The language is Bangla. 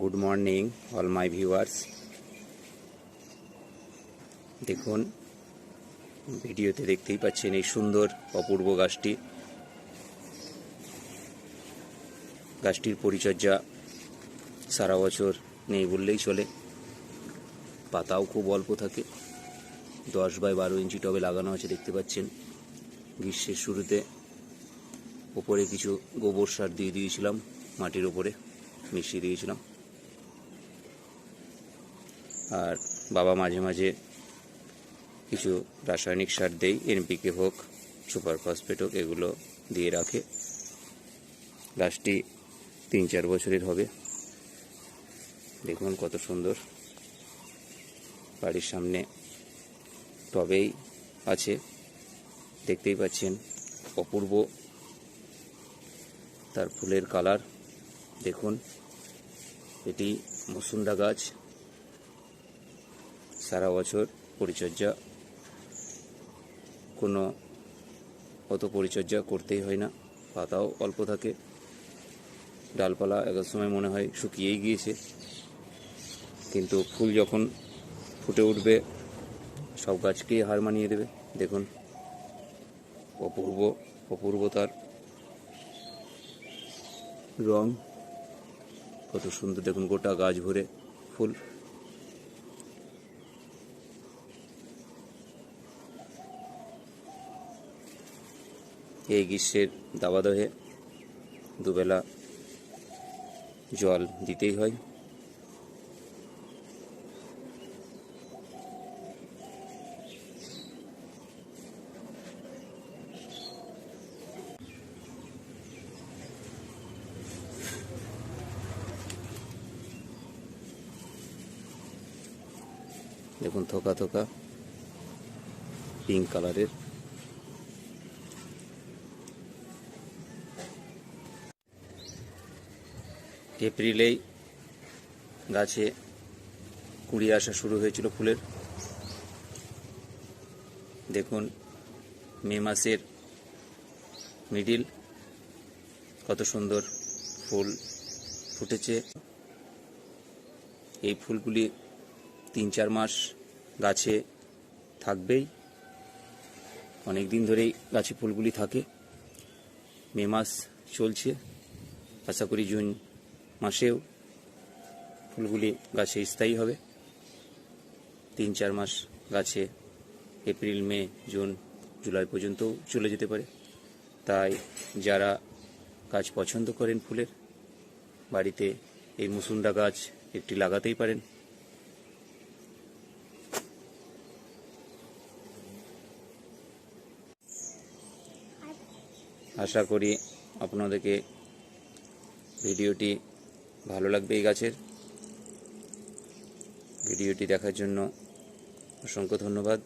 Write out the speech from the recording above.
Good morning all my viewers দেখুন, ভিডিওতে দেখতেই পাচ্ছেন এই সুন্দর অপূর্ব গাছটি। গাছটির পরিচর্যা সারা বছর নেই বললেই চলে। পাতাও খুব অল্প থাকে। দশ বাই বারো ইঞ্চি টবে লাগানো আছে, দেখতে পাচ্ছেন। গ্রীষ্মের শুরুতে ওপরে কিছু গোবর সার দিয়ে দিয়েছিলাম, মাটির ওপরে মিশিয়ে দিয়েছিলাম। আর বাবা মাঝে মাঝে কিছু রাসায়নিক সার দেই, এনপিকে হোক, সুপার ফসফেট হোক, এগুলো দিয়ে রাখে। গাছটি তিন চার বছরের হবে। দেখুন কত সুন্দর। বাড়ির সামনে টবেই আছে। দেখতেই পাচ্ছেন অপূর্ব তার ফুলের কালার। দেখুন, এটি মসুন্ডা গাছ। সারা বছর পরিচর্যা। কোনো অত পরিচর্যা করতেই হয় না। পাতাও অল্প থাকে। ডালপালা এক সময় মনে হয় শুকিয়েই গিয়েছে। কিন্তু ফুল যখন ফুটে উঠবে, সব গাছকেই হার মানিয়ে দেবে। দেখুন, অপূর্ব, অপূর্বতার রং। কত সুন্দর, দেখুন গোটা গাছ ভরে ফুল। এই গ্রীষ্মের দাবাদহে দুবেলা জল দিতেই হয়। দেখুন থোকা থোকা পিঙ্ক কালারের এপ্রিলেই গাছে কুড়ি আসা শুরু হয়েছিল ফুলের। দেখুন, মে মাসের মিডিল কত সুন্দর ফুল ফুটেছে। এই ফুলগুলি তিন চার মাস গাছে থাকবেই। অনেক দিন ধরেই গাছে ফুলগুলি থাকে। মে মাস চলছে। আশা করি জুন মাসেও ফুলগুলি গাছে স্থায়ী হবে। তিন চার মাস গাছে এপ্রিল, মে, জুন, জুলাই পর্যন্তও চলে যেতে পারে। তাই যারা গাছ পছন্দ করেন ফুলের, বাড়িতে এই মুসুন্ডা গাছ একটি লাগাতেই পারেন। আশা করি আপনাদেরকে ভিডিওটি ভালো লাগবে এই গাছের। ভিডিওটি দেখার জন্য অসংখ্য ধন্যবাদ।